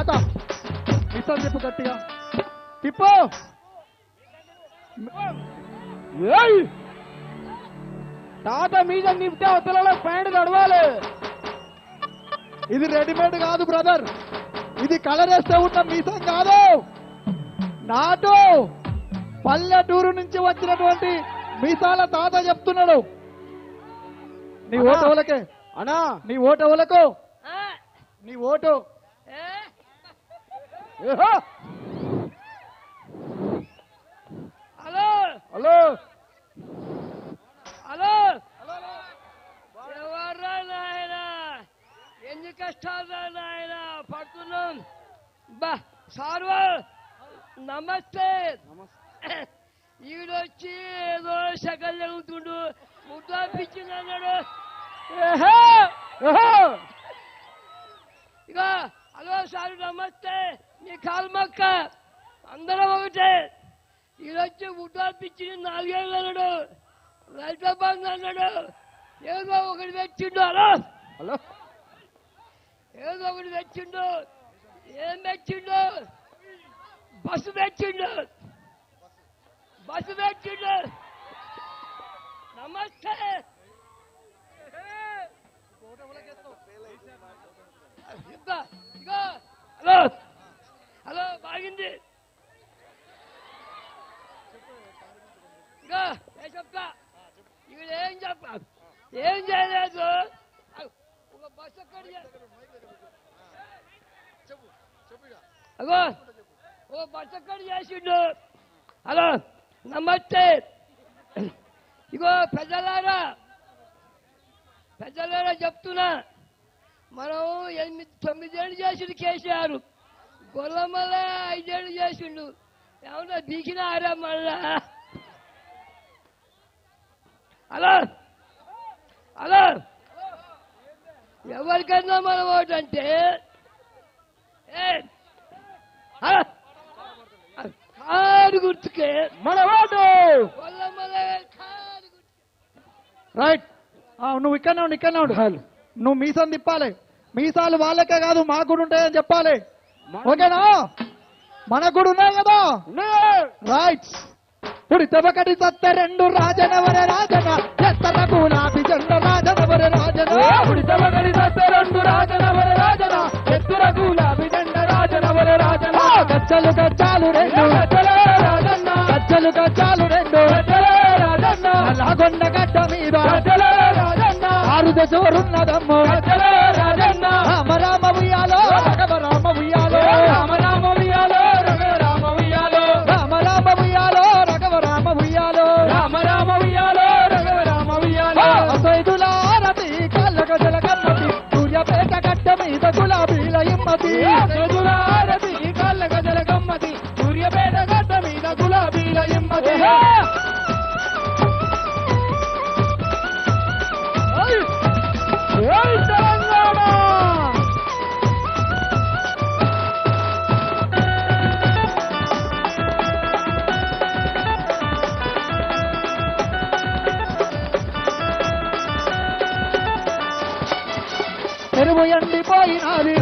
తాత. మిసం చెప్పు గట్టిగా. ఏయ్! తాత మీద నింపితే అవతలలో ప్యాంట్ తడవాలి ఇది రెడీమేడ్ కాదు బ్రదర్. ఇది కలర్ వేస్తే ఉన్న మీసం కాదు. నాటు. పల్లెటూరు నుంచి వచ్చినటువంటి మీసాల తాత చెప్తున్నాడు. నీ అన్నా. ఓటు ఎవలకే అనా నీ ఓటు ఎవలకు నీ ఓటు. ఏహో! హలో హలో హలో ఎవర్రా నాయన ఎన్ని కష్టాలు నాయన పడుతున్నాం బా సార్వా నమస్తే ఈడొచ్చి ఏదో సగం జరుగుతుండు ముద్దా పిచ్చింది అన్నాడు ఏహో! ఏహో! ఇక హలో సార్ నమస్తే. నీ కాలు మొక్క అందరం ఒకటే. ముద్దా పిచ్చింది నాలుగేళ్ళు అన్నాడు రైతు బంధు అన్నాడు. ఏదో ఒకటి తెచ్చిండు. హలో. హలో. ఏదో ఒకటి తెచ్చిండు. ఏం తెచ్చిండు? బస్సు తెచ్చిండు. బస్సు తెచ్చిండు. నమస్తే. హలో. హలో బాగింది. ఇగో చెప్తా? ఇక్కడ ఏం చెప్ప ఏం చేయలేదు. ఒక బస్సు అగో ఓ చేసిండు? హలో నమస్తే. ఇగో ప్రజలారా. ప్రజలారా చెప్తున్నా. మనం ఎనిమిది తొమ్మిదేళ్ళు చేసిండు కేసీఆర్. గొల్లమల్ల ఐదేళ్ళు చేసిండు. ఏమన్నా బీకిన ఆరా మళ్ళా? హలో? హలో? ఎవరికన్నా మనం ఓటంటే ఏ? హలో? కారు గుర్తుకే. మన ఓటు! రైట్. నువ్వు ఇక్కడనే ఉండు ఇక్కడనే ఉండు. నువ్వు మీసం తిప్పాలి. మీసాలు వాళ్ళకే కాదు మాకు కూడా ఉంటాయని చెప్పాలి. ఓకేనా? మనకు కూడా ఉన్నాయి కదా? రైట్ ఇప్పుడు తెబకటి సత్త రెండు రాజనవర రాజన. ఎత్తర గులాబీ జెండ రాజనవర రాజన. ఉడితమగడి సత్త రెండు రాజనవర రాజన. ఎత్తుర గులాబీ జెండ రాజనవర రాజన. ఆ, గచ్చలు గచ్చాలు రెండు. రాజన్న. గచ్చలు గచ్చాలు రెండు. రాజన్న. నల్లగొండ గడ్డ మీద. రాజన్న. రామ రామ ఉయ్యాలో. రఘవ రామ ఉయ్యాలో. రామ రామ ఉయ్యాలో. రఘు రామ ఉయ్యాలో. రామ రామ ఉయ్యాలో. రఘవ రామ ఉయ్యాలో. రామ రామ ఉయ్యాలో. రఘు రామ ఉయ్యాలో. సైదులారతి కళ్ళ గజల కమ్మతి సూర్యపేట గడ్డ మీద గులాబీల ఇమ్మతి. చేతులారతి కళ్ళ గజల గమ్మతి సూర్యపేట గడ్డ మీద గులాబీల ఇమ్మతి. ఎండిపోయినది